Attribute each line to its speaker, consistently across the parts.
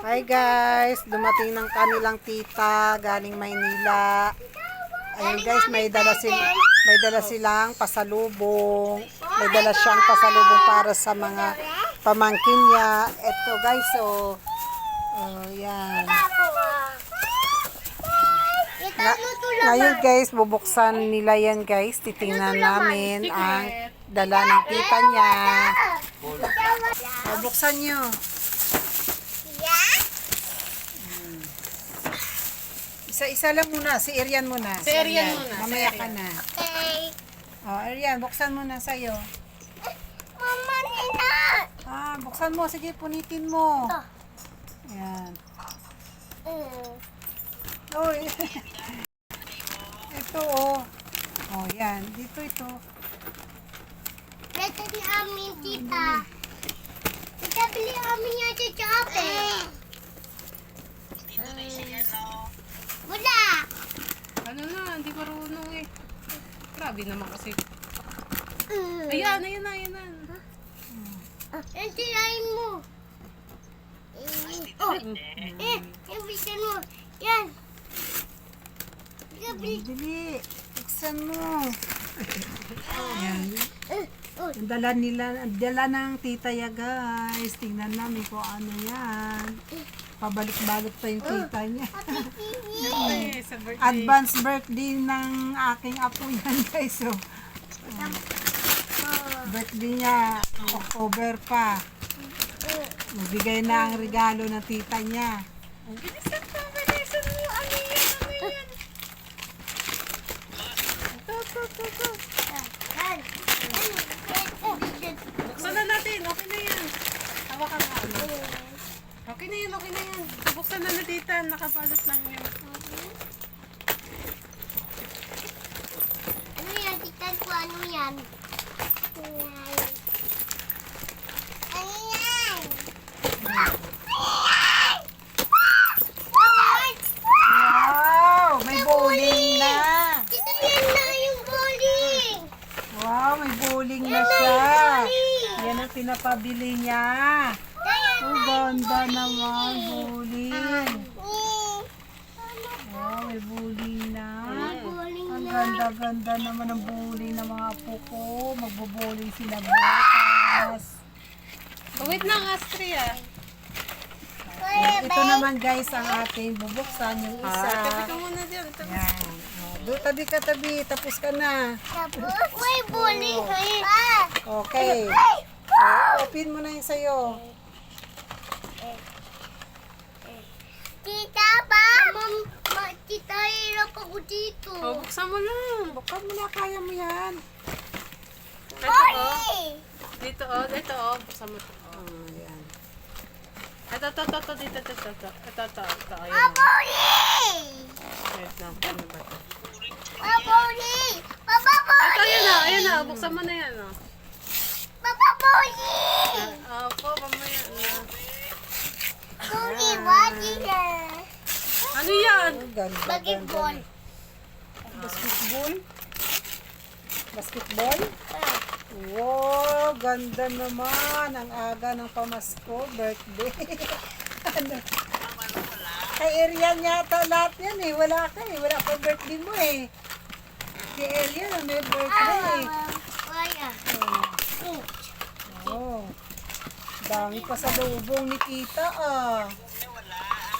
Speaker 1: Hi guys, dumating ng kanilang tita galing Maynila. Ayun guys, may dala sil may dala silang pasalubong. May dala siyang pasalubong para sa mga pamangkin niya. Ito guys, oh. Oh, yan. Nga- ngayon guys, bubuksan nila yan guys. Titingnan namin ang dala ng tita niya. Oh, buksan nyo. Isa-isa lang muna. Si Arian muna.
Speaker 2: Si Arian muna, si
Speaker 1: Mamaya
Speaker 2: Arian.
Speaker 1: ka na. Oh, Arian, buksan mo na sa'yo.
Speaker 3: Mama nina.
Speaker 1: Ah, buksan mo. Sige, punitin mo. Yan. Oh, ito oh. Oh, yan. Dito ito.
Speaker 3: Ito ni amin tita. Tita bili amin niya sa Shopee. Wala.
Speaker 2: Ano na, hindi marunong eh. Grabe naman kasi.
Speaker 3: Mm.
Speaker 2: Ayan, ayan na, ayan na.
Speaker 3: Yan sirain mo. Eh, Oh, eh, yan bisan mo. Yan. Bili.
Speaker 1: Dili. Buksan mo. Yan.
Speaker 3: Eh, oh,
Speaker 1: Ang dala nila, ang dala ng tita ya guys. Tingnan namin kung ano yan. Pabalik-balik pa yung niya.
Speaker 2: Eh, sa birthday.
Speaker 1: Advance birthday ng aking apo yan guys. So, birthday niya, October pa. Magbigay na ang regalo ng tita niya.
Speaker 2: Bilisan mo, bilisan mo. Ano yan, ano yan? Ito, ito, ito, ito.
Speaker 3: yan. Yan.
Speaker 2: Buksan na natin, okay na yan. Hawakan mo. Ano. Okay na yan, okay na yan. Buksan na na tita, nakabalot lang yan.
Speaker 3: Ano yan? Tignan ko ano yan. Yan. Ano yan?
Speaker 1: Wow! May bowling na!
Speaker 3: Ito yan na yung bowling.
Speaker 1: Wow, may bowling na siya! Yan ang pinapabili niya. Oh, ganda naman, bowling. May bowling na.
Speaker 3: Bowling
Speaker 1: Ang ganda-ganda naman ng bowling ng mga apo ko. Magbo-bowling sila bukas.
Speaker 2: Oh, wait lang, Astria.
Speaker 3: Kuya,
Speaker 1: Ito naman guys ang ating bubuksan yung isa.
Speaker 2: Tabi ka muna dyan. Tabi.
Speaker 1: Yan. Oh, do tabi ka tabi, tapos ka na.
Speaker 3: Tapos, may bowling. Ah!
Speaker 1: Okay.
Speaker 3: Ay!
Speaker 1: Oh, open mo na yung sayo.
Speaker 3: Tita ba?
Speaker 2: Buksan mo lang.
Speaker 1: Buksan mo na, kaya mo yan.
Speaker 2: Ito, oh. Dito, oh. Ito, oh. Buksan mo ito. Oh.
Speaker 1: Oh, yan.
Speaker 2: Ito, ito, ito, ito, dito, ito, ito, ito, ito, ito, ito, ayun,
Speaker 3: Ah,
Speaker 2: oh.
Speaker 3: bowling!
Speaker 2: Wait lang, ano ba ito?
Speaker 3: Bowling! Papa,
Speaker 2: Ito, ayan na, ayan na, buksan mo na yan, oh.
Speaker 3: Papa, bowling!
Speaker 2: Ah, po, mamaya na.
Speaker 3: Bowling, bowling na.
Speaker 2: Ano yan?
Speaker 1: Oh, ganda,
Speaker 3: Basketball.
Speaker 1: Basketball? Basketball?
Speaker 3: Ah,
Speaker 1: Wow, ganda naman. Ang aga ng pamasko, birthday. ano? Kay Ariel yata lahat yan eh. Wala ka eh. Wala ka birthday mo eh. Si Ariel may birthday eh.
Speaker 3: Kaya.
Speaker 1: Oh. Oh. Dami pa sa lubong ni Tita ah.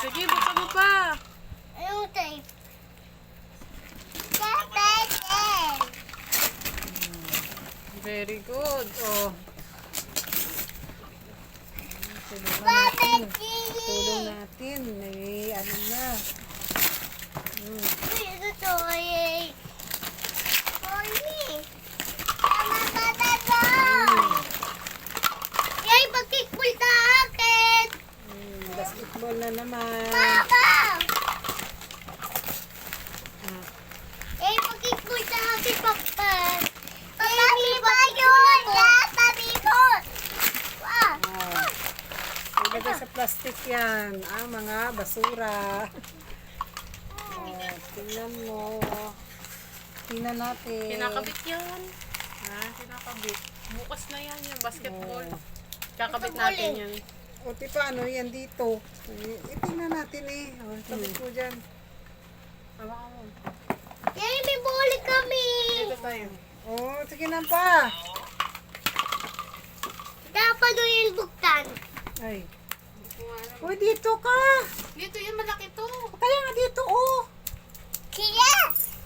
Speaker 2: Sige, buksan mo pa.
Speaker 3: Anong tape?
Speaker 2: Very good. Oh.
Speaker 1: Tulungan natin. Tulong natin. May ano na. Hmm.
Speaker 3: Uy, ito to ay... Pony! Tama ka na ba? Yay, pagkikpul ka akin!
Speaker 1: Hmm, basketball na naman.
Speaker 3: Papa!
Speaker 1: Ah.
Speaker 3: Yay, pagkikpul ka akin, Papa! Papa, di ba yun? Yata, bibot! Wow!
Speaker 1: Oh. Ilagay sa plastic yan. Ang mga basura. Oh, tingnan mo. Tingnan natin.
Speaker 2: Kinakabit yan. Ha? Kinakabit. Bukas na yan, yung basketball.
Speaker 1: Oh.
Speaker 2: Kakabit natin
Speaker 3: eh.
Speaker 2: yan.
Speaker 1: O, ti paano yan dito? Eh, Itingnan natin eh. O, tapos mo dyan.
Speaker 2: Hawakan mo.
Speaker 3: Yay, may buli kami.
Speaker 2: Dito tayo.
Speaker 1: O, sige na pa.
Speaker 3: Dapat doon yung buktan.
Speaker 1: Ay.
Speaker 2: Hindi ko nga alam.
Speaker 1: Uy, dito ka.
Speaker 2: Dito yan, malaki to.
Speaker 1: Kaya nga dito, oh.
Speaker 3: Kaya,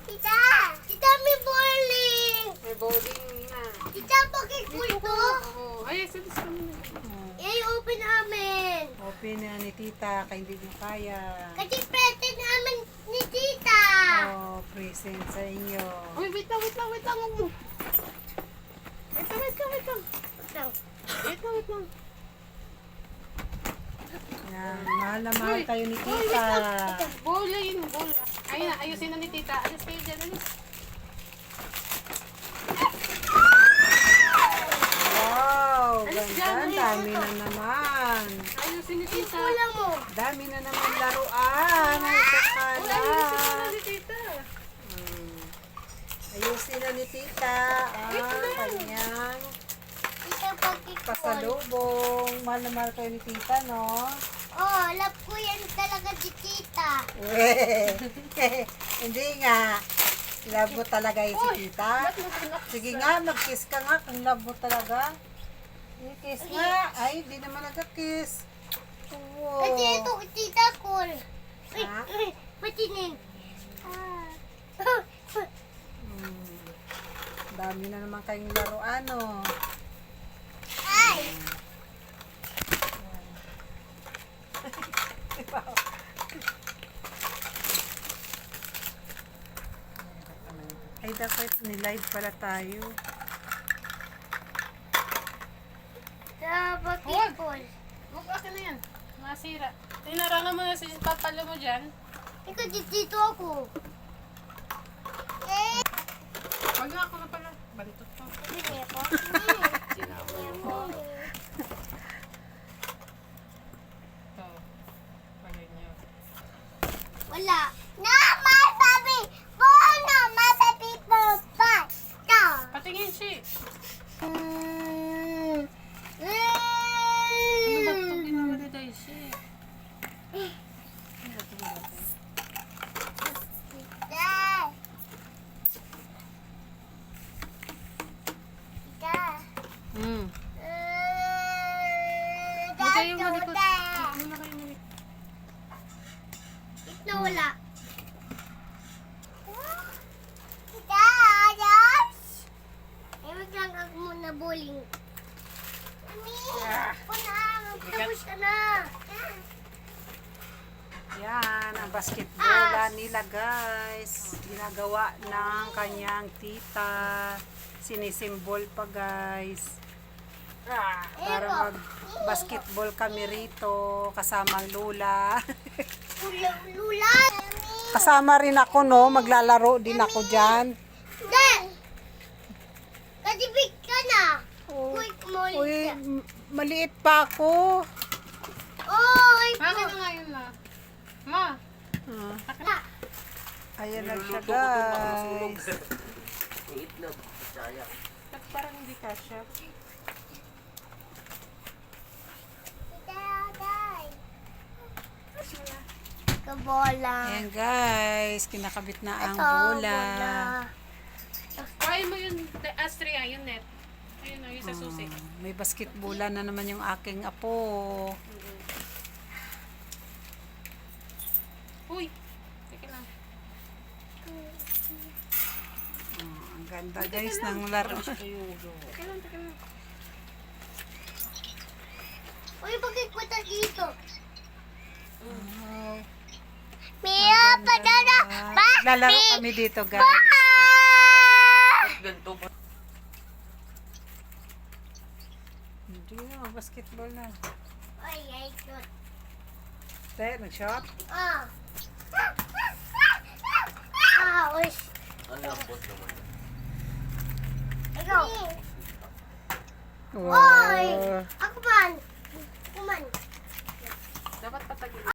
Speaker 3: tita, tita may bowling.
Speaker 2: May bowling na.
Speaker 3: Tita, bakit po ito?
Speaker 2: Oo. Ay, salis kami na.
Speaker 3: Yay, open namin.
Speaker 1: Open na ni tita, kaya hindi mo kaya.
Speaker 3: Kasi present namin ni tita.
Speaker 1: Oh, present sa inyo.
Speaker 2: Uy, wait lang, wait lang, wait lang. Wait lang, wait lang, wait lang. Wait lang, wait lang.
Speaker 1: Yan, mahal na mahal
Speaker 2: Uy,
Speaker 1: kayo ni
Speaker 2: uy,
Speaker 1: tita.
Speaker 2: wait lang. Bowling, bowling. Ayun na, ayusin na ni tita. Alis kayo dyan, alis.
Speaker 1: Wow,
Speaker 2: Alis
Speaker 1: ganda.
Speaker 2: dyan,
Speaker 1: Ang dami na naman.
Speaker 2: Ayusin ni tita.
Speaker 3: Wala mo.
Speaker 1: Dami na naman laruan. Ay,
Speaker 2: Uy,
Speaker 1: kakala.
Speaker 2: ayusin na ni tita.
Speaker 1: Hmm. Ayusin na ni tita. Ah, kanyang
Speaker 3: Tita, bakit po?
Speaker 1: pasalubong. Mahal na mahal kayo ni tita, no?
Speaker 3: Oh, love ko yan talaga si tita.
Speaker 1: Weh. Hindi nga. Love mo talaga yung si tita.
Speaker 2: Ba't mo pinak-
Speaker 1: Sige nga, mag-kiss ka nga kung love mo talaga. Eh, kiss nga. Ay, di naman nagka-kiss. Wow.
Speaker 3: Kasi ito, tita, cool. Uy,
Speaker 1: Ha?
Speaker 3: uy, patinin. Ah.
Speaker 1: Hmm. Dami na naman kayong laruan, oh.
Speaker 3: Ay!
Speaker 1: Ay, dapat nilive pala tayo.
Speaker 3: Bakit cool.
Speaker 2: Huwag akin na yan. Masira. Tinarangan mo na si papalo mo dyan.
Speaker 3: Ikaw, dito ako. Eh,
Speaker 2: Huwag nga ako na pala. Bantot ko.
Speaker 3: hindi ako.
Speaker 2: Pagay niyo.
Speaker 3: Wala. Na, masabi. Bono, masabi po pa. Ito.
Speaker 2: Patingin siya.
Speaker 3: Mm.
Speaker 2: Ano ba ito
Speaker 3: Mm.
Speaker 2: ginawa ni Daisy? Ano ba ito ginawa?
Speaker 3: Dad. Dad.
Speaker 1: Hmm.
Speaker 2: Huwag kayong malikot. kayo malikot.
Speaker 3: Ito wala. Dad! Eh, wag lang ako muna bowling. Mami! Puna! Magtapos ka na!
Speaker 1: Yan, ang basketball nila guys. Ginagawa ng kanyang tita. Sinisimbol pa guys. Para mag basketball kami rito kasama ang
Speaker 3: lula. Lula!
Speaker 1: Kasama rin ako no, maglalaro din ako diyan.
Speaker 3: Dad! Katibig ka na!
Speaker 1: Oh,
Speaker 3: Quick mo
Speaker 1: uy, m- maliit pa ako.
Speaker 3: Oh! Ay,
Speaker 2: Bakit na nga yun na? Ma!
Speaker 1: Ah,
Speaker 3: na!
Speaker 1: ayan na siya guys.
Speaker 2: Ba't parang hindi kasha?
Speaker 3: Dad! Kabola.
Speaker 1: Ayan guys, kinakabit na ang
Speaker 3: Ito,
Speaker 1: bola.
Speaker 2: Kaya mo yun, the- Astria, yun net. Ayun o, yung sa susi.
Speaker 1: Ah, may basketbola na naman yung aking apo.
Speaker 2: Uy! Teka lang.
Speaker 1: Ah, ang ganda guys ng laro.
Speaker 2: Teka lang, teka lang.
Speaker 3: Uy, bakit punta dito?
Speaker 1: Wow.
Speaker 3: Mia, padala! Ba?
Speaker 1: Lalaro kami dito guys. Hindi na, basketball na.
Speaker 3: Ay, ay, good.
Speaker 1: Tayo, nag-shot.
Speaker 3: Ah. Ah, uy. Ikaw.
Speaker 1: Wow.
Speaker 3: Ako man. Kuman.
Speaker 2: Dapat patagin.